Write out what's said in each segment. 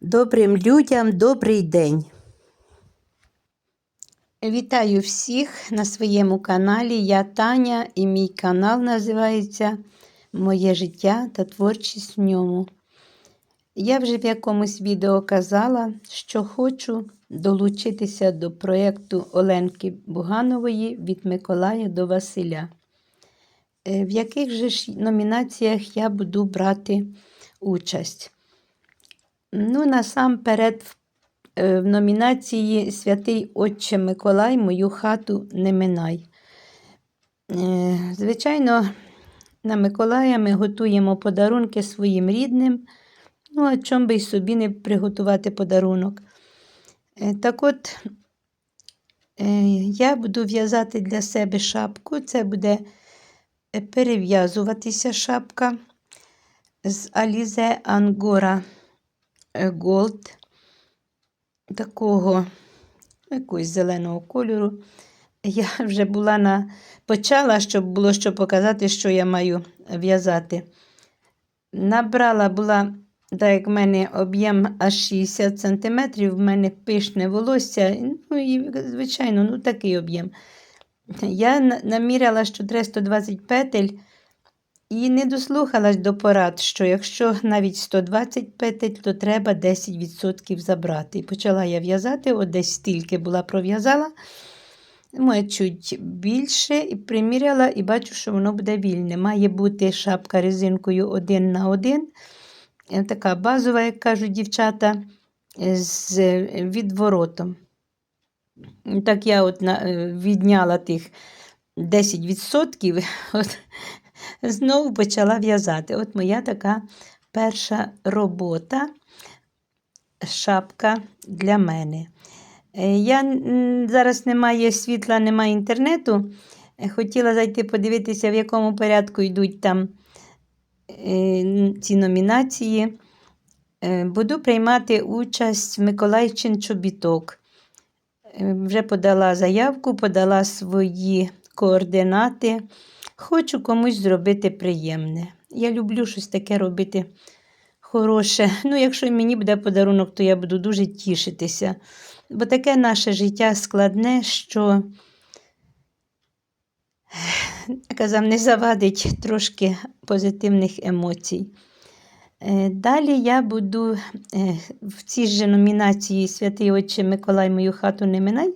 Добрим людям добрий день. Вітаю всіх на своєму каналі. Я Таня і мій канал називається Моє життя та творчість в ньому. Я вже в якомусь відео казала, що хочу долучитися до проєкту Оленки Буганової від Миколая до Василя. Е, В яких же номінаціях я буду брати участь? Ну, насамперед, в- е, номінації Святий Отче Миколай мою хату не минай. Е, Звичайно, на Миколая ми готуємо подарунки своїм рідним. Ну, а чом би й собі не приготувати подарунок. Е, Так от, я буду в'язати для себе шапку. Це буде перев'язуватися шапка з Alize Angora Gold такого якогось зеленого кольору. Я вже була на почала, щоб було що показати, що я маю в'язати. Набрала була, так як в мене об'єм аж 60 см, в мене пишне волосся, ну і, звичайно, ну такий об'єм. Я наміряла, що треба 120 петель, і не дослухалась до порад, що якщо навіть 120 петель, то треба 10% забрати. І почала я в'язати, от десь стільки була пров'язала, моє чуть більше, і приміряла, і бачу, що воно буде вільне. Має бути шапка резинкою один на один. Е, Така базова, як кажуть дівчата, е, з е, відворотом. Так я от відняла тих 10%, от, знову почала в'язати. От моя така перша робота, шапка для мене. Е, Я зараз немає світла, немає інтернету. Е, Хотіла зайти подивитися, в якому порядку йдуть там е, ці номінації. Буду приймати участь в Миколайчин чобіток. Вже подала заявку, подала свої координати. Хочу комусь зробити приємне. Я люблю щось таке робити хороше. Ну, якщо мені буде подарунок, то я буду дуже тішитися. Бо таке наше життя складне, що казав, не завадить трошки позитивних емоцій. Е, Далі я буду е, в цій же номінації Святий Отче Миколай мою хату не минай.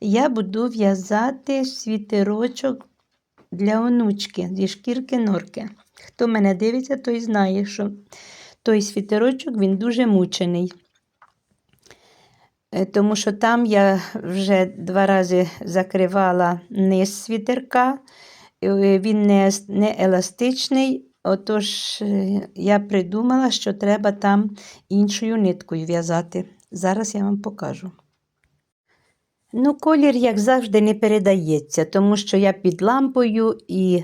Я буду в'язати світерочок для онучки зі шкірки норки. Хто мене дивиться, той знає, що той світерочок він дуже мучений. Е, Тому що там я вже два рази закривала низ світерка, е, він не, не еластичний. Отож, е, я придумала, що треба там іншою ниткою в'язати. Зараз я вам покажу. Ну, колір, як завжди, не передається, тому що я під лампою і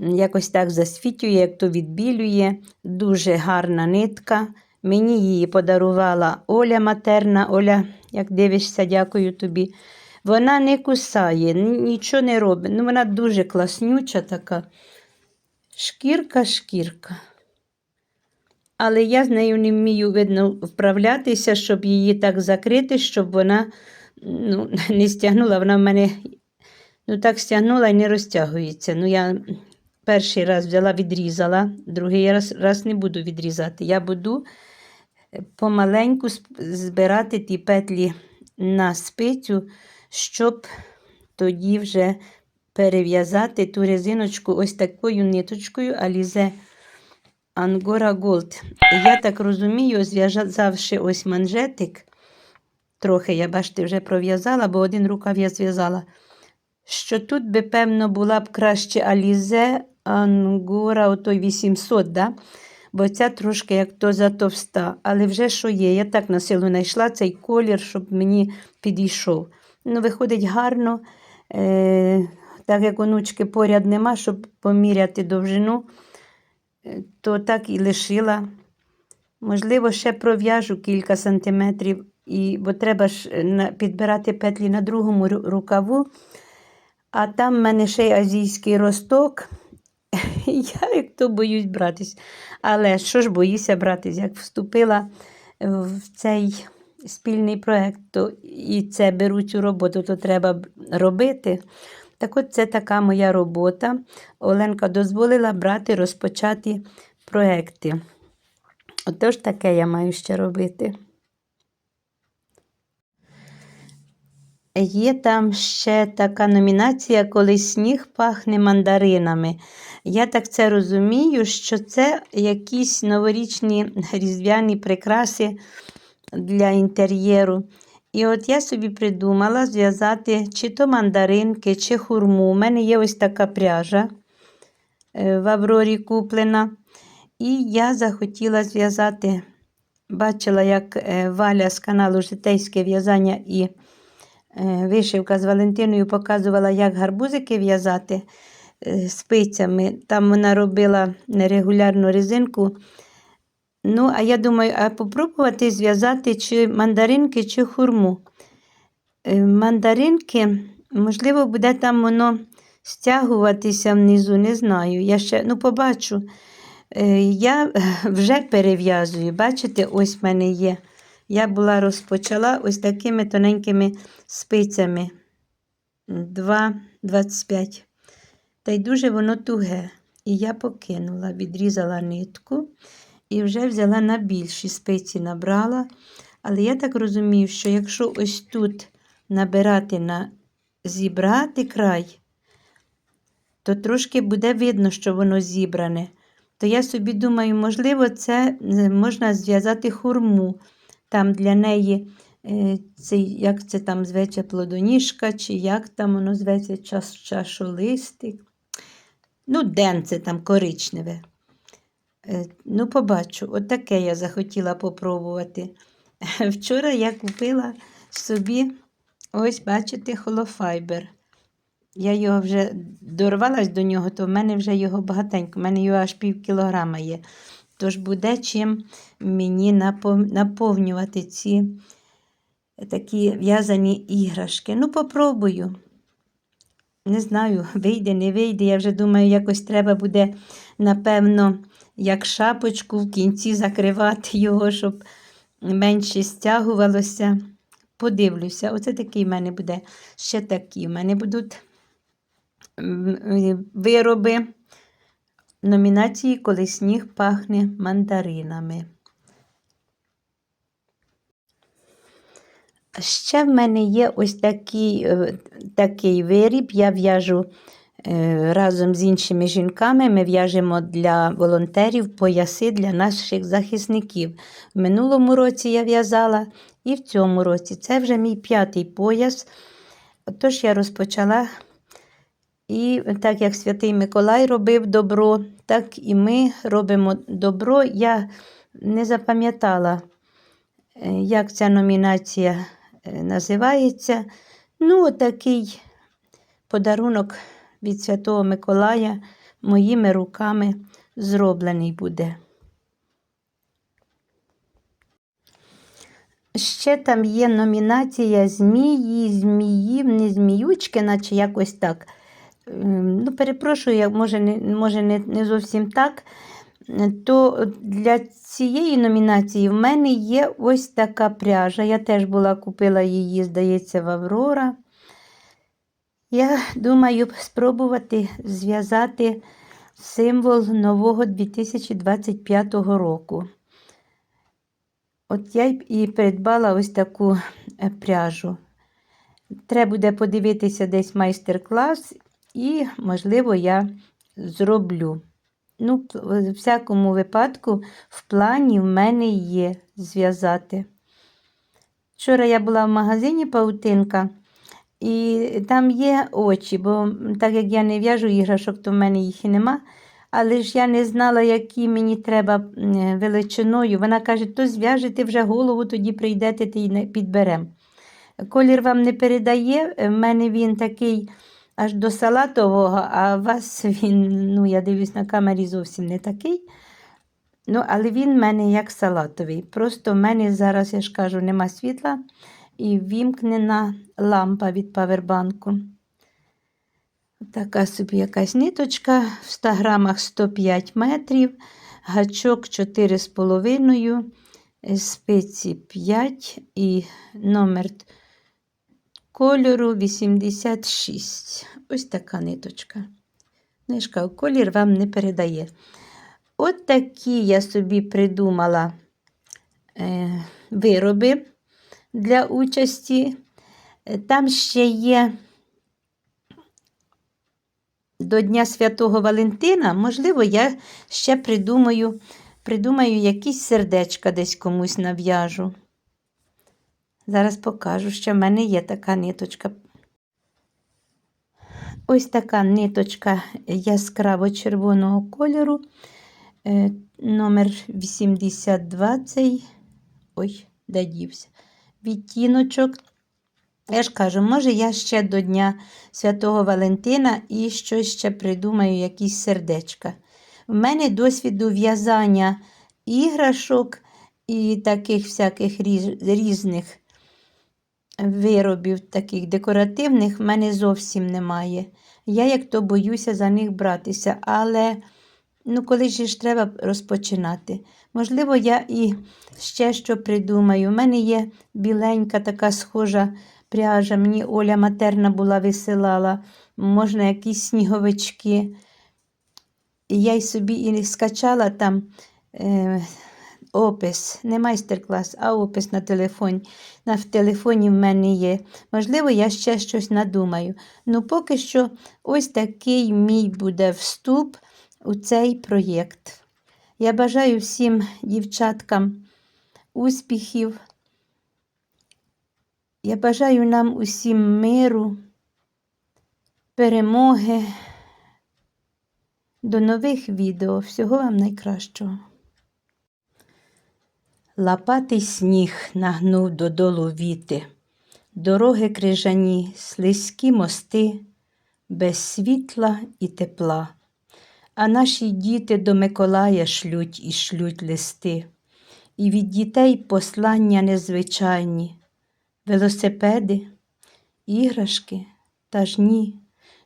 якось так засвітлює, як то відбілює. Дуже гарна нитка. Мені її подарувала Оля матерна. Оля, як дивишся, дякую тобі. Вона не кусає, нічого не робить. Ну, вона дуже класнюча така. Шкірка, шкірка. Але я з нею не вмію, видно, вправлятися, щоб її так закрити, щоб вона ну, не стягнула. Вона в мене ну, так стягнула і не розтягується. Ну, я перший раз взяла, відрізала, другий раз, раз не буду відрізати. Я буду е, помаленьку збирати ті петлі на спицю, щоб тоді вже перев'язати ту резиночку ось такою ниточкою Alize Angora Gold. Я так розумію, зв'язавши ось манжетик, трохи, я бачите, вже пров'язала, бо один рукав я зв'язала, що тут би, певно, була б краще Alize Angora, отой 800, да? бо ця трошки як то затовста. Але вже що є, я так на силу знайшла цей колір, щоб мені підійшов. Ну, виходить гарно, е, так як онучки поряд нема, щоб поміряти довжину, е, то так і лишила. Можливо, ще пров'яжу кілька сантиметрів, і, бо треба ж е, підбирати петлі на другому рукаву. А там в мене ще й азійський росток. Я як то боюсь братись. Але що ж боюся братись, як вступила в цей спільний проєкт, то і це беру цю роботу, то треба робити. Так от це така моя робота. Оленка дозволила брати, розпочати проекти. Отож таке я маю ще робити. Є там ще така номінація, коли сніг пахне мандаринами. Я так це розумію, що це якісь новорічні різдвяні прикраси для інтер'єру. І от я собі придумала зв'язати чи то мандаринки, чи хурму. У мене є ось така пряжа е, в Аврорі куплена. І я захотіла зв'язати, бачила, як е, Валя з каналу Житейське в'язання і вишивка з Валентиною показувала, як гарбузики в'язати е, спицями. Там вона робила нерегулярну резинку. Ну, а я думаю, а попробувати зв'язати чи мандаринки, чи хурму. Е, Мандаринки, можливо, буде там воно стягуватися внизу, не знаю. Я ще ну, побачу. Е, Я вже перев'язую. Бачите, ось в мене є. Я була розпочала ось такими тоненькими спицями 2,25. Та й дуже воно туге. І я покинула, відрізала нитку і вже взяла на більші спиці набрала. Але я так розумію, що якщо ось тут набирати на зібрати край, то трошки буде видно, що воно зібране. То я собі думаю, можливо, це можна зв'язати хурму. Там для неї, е, цей, як це там зветься, плодоніжка, чи як там воно зветься, час, чашолистик. Ну, денце там коричневе. Е, Ну, побачу, от таке я захотіла попробувати. Вчора я купила собі, ось, бачите, холофайбер. Я його вже дорвалась до нього, то в мене вже його багатенько, в мене його аж пів кілограма є. Тож буде чим мені наповнювати ці такі в'язані іграшки. Ну, попробую. Не знаю, вийде, не вийде. Я вже думаю, якось треба буде, напевно, як шапочку в кінці закривати його, щоб менше стягувалося. Подивлюся, оце такий в мене буде. Ще такі. В мене будуть вироби номінації, коли сніг пахне мандаринами. Ще в мене є ось такий, е, такий виріб. Я в'яжу е, разом з іншими жінками. Ми в'яжемо для волонтерів пояси для наших захисників. В минулому році я в'язала і в цьому році. Це вже мій п'ятий пояс. Отож я розпочала. І так як Святий Миколай робив добро, так і ми робимо добро. Я не запам'ятала, е, як ця номінація е, називається. Ну, отакий подарунок від Святого Миколая моїми руками зроблений буде. Ще там є номінація Змії, Зміїв, не зміючки, наче якось так. Ем, Ну, перепрошую, я, може, може не, не зовсім так. То для цієї номінації в мене є ось така пряжа. Я теж була купила її, здається, в Аврора. Я думаю спробувати зв'язати символ нового 2025 року. От я і придбала ось таку е, пряжу. Треба буде подивитися десь майстер-клас, і, можливо, я зроблю. Ну, в всякому випадку, в плані в мене є зв'язати. Вчора я була в магазині паутинка, і там є очі, бо так як я не в'яжу іграшок, то в мене їх і нема. Але ж я не знала, які мені треба величиною. Вона каже, то зв'яжете вже голову, тоді прийдете не підберемо. Колір вам не передає, в мене він такий аж до салатового, а у вас він, ну, я дивлюсь на камері, зовсім не такий. Ну, але він в мене як салатовий. Просто в мене зараз, я ж кажу, нема світла і вімкнена лампа від павербанку. Така собі якась ниточка в 100 грамах 105 метрів, гачок 4,5, е, спиці 5 і номер кольору 86. Ось така ниточка. Книжка колір вам не передає. От такі я собі придумала е, вироби для участі. Там ще є до Дня Святого Валентина, можливо, я ще придумаю, придумаю якісь сердечка десь комусь нав'яжу. Зараз покажу, що в мене є така ниточка. Ось така ниточка яскраво червоного кольору. Е, номер 82 цей. Ой, де дівся. Відтіночок. Я ж кажу, може, я ще до Дня Святого Валентина і щось ще придумаю, якісь сердечка. В мене досвіду в'язання іграшок і таких всяких різ- різних виробів, таких декоративних, в мене зовсім немає. Я як то боюся за них братися, але ну, коли ж треба розпочинати. Можливо, я і ще що придумаю. У мене є біленька така схожа пряжа. Мені Оля матерна була висилала, можна якісь сніговички. Я й собі і скачала там е, опис, не майстер-клас, а опис на телефоні. На в телефоні в мене є. Можливо, я ще щось надумаю. Ну, поки що, ось такий мій буде вступ у цей проєкт. Я бажаю всім дівчаткам успіхів. Я бажаю нам усім миру, перемоги. До нових відео. Всього вам найкращого. Лапатий сніг нагнув додолу віти, дороги крижані, слизькі мости, без світла і тепла. А наші діти до Миколая шлють і шлють листи, і від дітей послання незвичайні, велосипеди, іграшки та ж ні.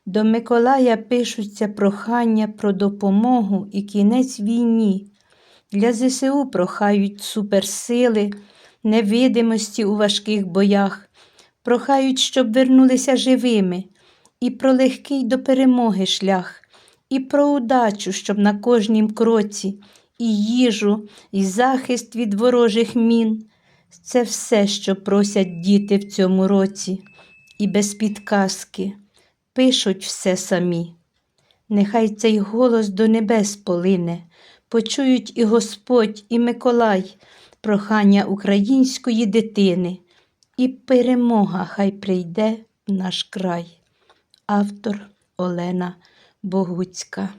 До Миколая пишуться прохання про допомогу і кінець війні. Для ЗСУ прохають суперсили, невидимості у важких боях, прохають, щоб вернулися живими, і про легкий до перемоги шлях, і про удачу, щоб на кожнім кроці, і їжу, і захист від ворожих мін. Це все, що просять діти в цьому році, і без підказки. Пишуть все самі. Нехай цей голос до небес полине, почують і Господь, і Миколай, прохання української дитини, і перемога хай прийде в наш край. Автор Олена Богуцька